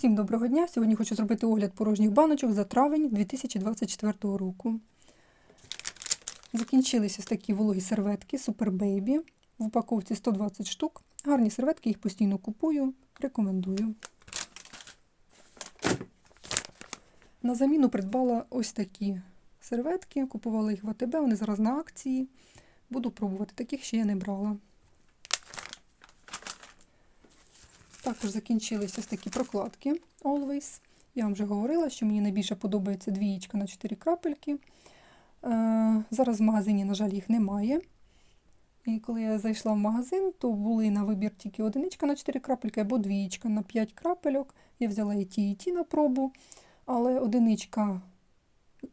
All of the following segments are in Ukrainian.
Всім доброго дня! Сьогодні хочу зробити огляд порожніх баночок за травень 2024 року. Закінчились ось такі вологі серветки Super Baby. В упаковці 120 штук. Гарні серветки, їх постійно купую, рекомендую. На заміну придбала ось такі серветки. Купувала їх в АТБ, вони зараз на акції. Буду пробувати, таких ще я не брала. Також закінчились ось такі прокладки Always. Я вам вже говорила, що мені найбільше подобається двієчка на 4 крапельки. Е, зараз в магазині, на жаль, їх немає. І коли я зайшла в магазин, то були на вибір тільки одиничка на 4 крапельки або двієчка на 5 крапельок. Я взяла і ті, і ті на пробу, але одиничка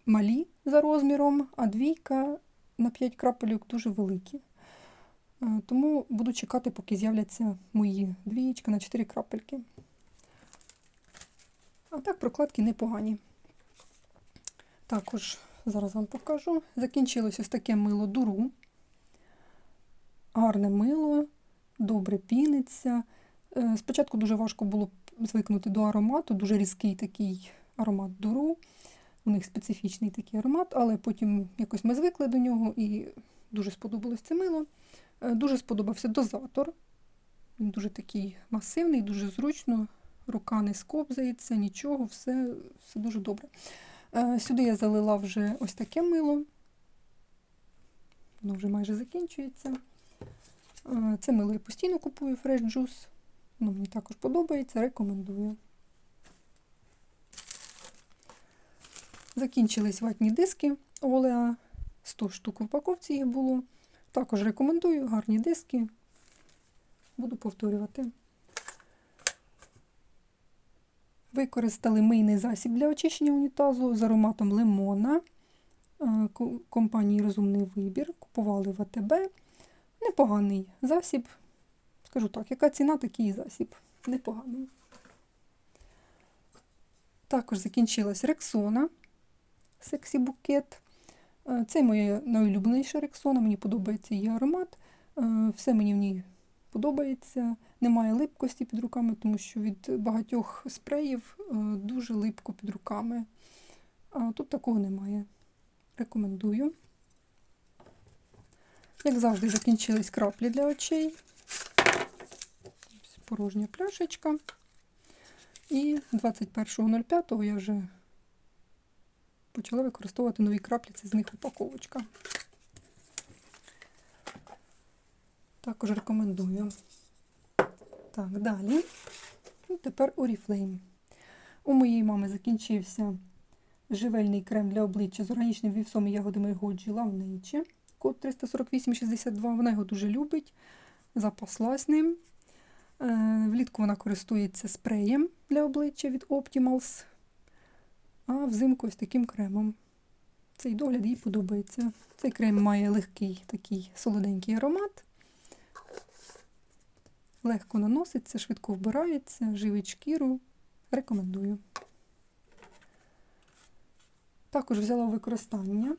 малі за розміром, а двійка на 5 крапельок дуже великі. Е, Тому буду чекати, поки з'являться мої двієчка на 4 крапельки. А так прокладки непогані. Також зараз вам покажу. Закінчилось ось таке мило дуру. Гарне мило, добре піниться. Е, Спочатку дуже важко було звикнути до аромату, дуже різкий такий аромат дуру. У них специфічний такий аромат, але потім якось ми звикли до нього і дуже сподобалось це мило. Е, Дуже сподобався дозатор. Він дуже такий масивний, дуже зручно, рука не скобзається, нічого, все, все дуже добре. Е, Сюди я залила вже ось таке мило. Воно вже майже закінчується. Е, Це мило я постійно купую Fresh Juice. Воно мені також подобається, рекомендую. Закінчились ватні диски Олеа. 100 штук в упаковці їх було. Також рекомендую гарні диски. Буду повторювати. Використали мийний засіб для очищення унітазу з ароматом лимона е, компанії Розумний вибір. Купували в АТБ. Непоганий засіб. Скажу так, яка ціна, такий засіб. Непоганий. Також закінчилась рексона. Сексі букет. Е, Це моя найулюбленіша рексона, мені подобається її аромат. Е, Все мені в ній подобається. Немає липкості під руками, тому що від багатьох спреїв е, дуже липко під руками. А тут такого немає. Рекомендую. Як завжди, закінчились краплі для очей. Порожня пляшечка. І 21.05 я вже почала використовувати нові краплі, це з них упаковочка. Також рекомендую. Так, далі. І тепер Oriflame. У моєї мами закінчився живельний крем для обличчя з органічним вівсом і ягодами Годжі Лавничі. Код 34862. Вона його дуже любить. Запаслась ним. Е, Влітку вона користується спреєм для обличчя від Optimals а взимку ось таким кремом. Цей догляд їй подобається. Цей крем має легкий такий солоденький аромат. Легко наноситься, швидко вбирається, живить шкіру. Рекомендую. Також взяла у використання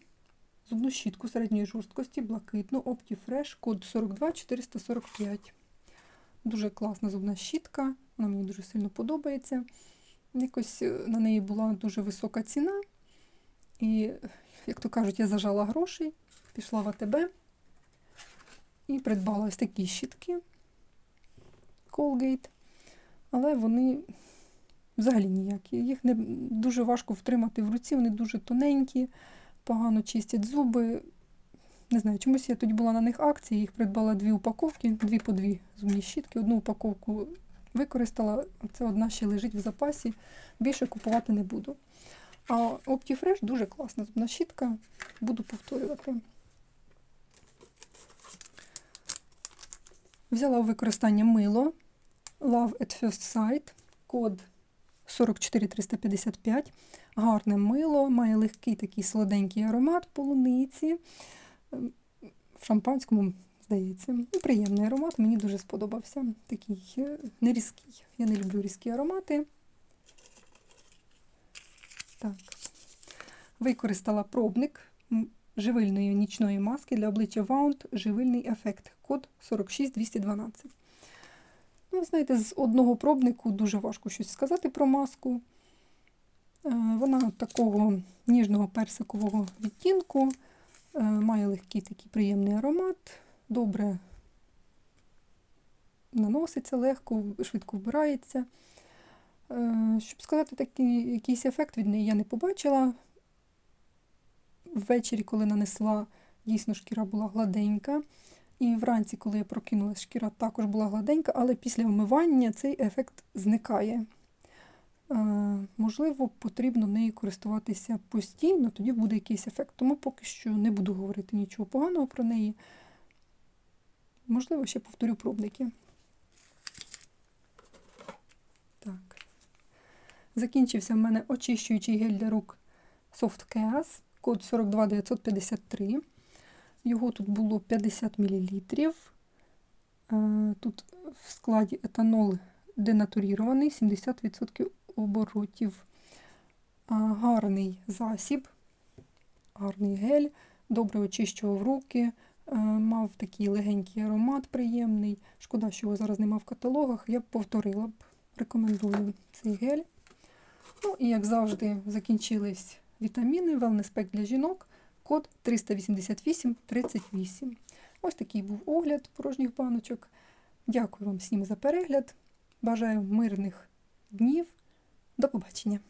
зубну щітку середньої жорсткості, блакитну Optifresh, код 42445. Дуже класна зубна щітка, вона мені дуже сильно подобається. Якось е, на неї була дуже висока ціна. І, як то кажуть, я зажала грошей, пішла в АТБ і придбала ось такі щітки Colgate. Але вони взагалі ніякі. Їх не дуже важко втримати в руці, вони дуже тоненькі, погано чистять зуби. Не знаю, чомусь я тоді була на них акції, їх придбала дві упаковки, дві по дві зубні щітки. Одну упаковку використала, це одна ще лежить в запасі, більше купувати не буду. А Optifresh дуже класна зубна щітка, буду повторювати. Взяла у використання мило Love at First Sight, код 44355. Гарне мило, має легкий такий солоденький аромат полуниці. Ем, В шампанському здається. Ну, приємний аромат, мені дуже сподобався. Такий е, не різкий. Я не люблю різкі аромати. Так. Використала пробник живильної нічної маски для обличчя Wound Живильний ефект. Код 46212. Ну, знаєте, з одного пробнику дуже важко щось сказати про маску. Е, Вона такого ніжного персикового відтінку, е, має легкий такий приємний аромат, добре наноситься легко, швидко вбирається. Е, Щоб сказати такий якийсь ефект від неї, я не побачила. Ввечері, коли нанесла, дійсно шкіра була гладенька. І вранці, коли я прокинулася, шкіра також була гладенька, але після вмивання цей ефект зникає. Е, можливо, потрібно нею користуватися постійно, тоді буде якийсь ефект. Тому поки що не буду говорити нічого поганого про неї. Можливо, ще повторю пробники. Так. Закінчився в мене очищуючий гель для рук Soft Chaos, код 42953. Його тут було 50 мл. Тут в складі етанол денатурірований, 70% оборотів. Гарний засіб, гарний гель, добре очищував руки, е, мав такий легенький аромат приємний. Шкода, що його зараз нема в каталогах. Я б повторила б, рекомендую цей гель. Ну і як завжди, закінчились вітаміни, Pack для жінок, код 38838. Ось такий був огляд порожніх баночок. Дякую вам всім за перегляд. Бажаю мирних днів. До побачення!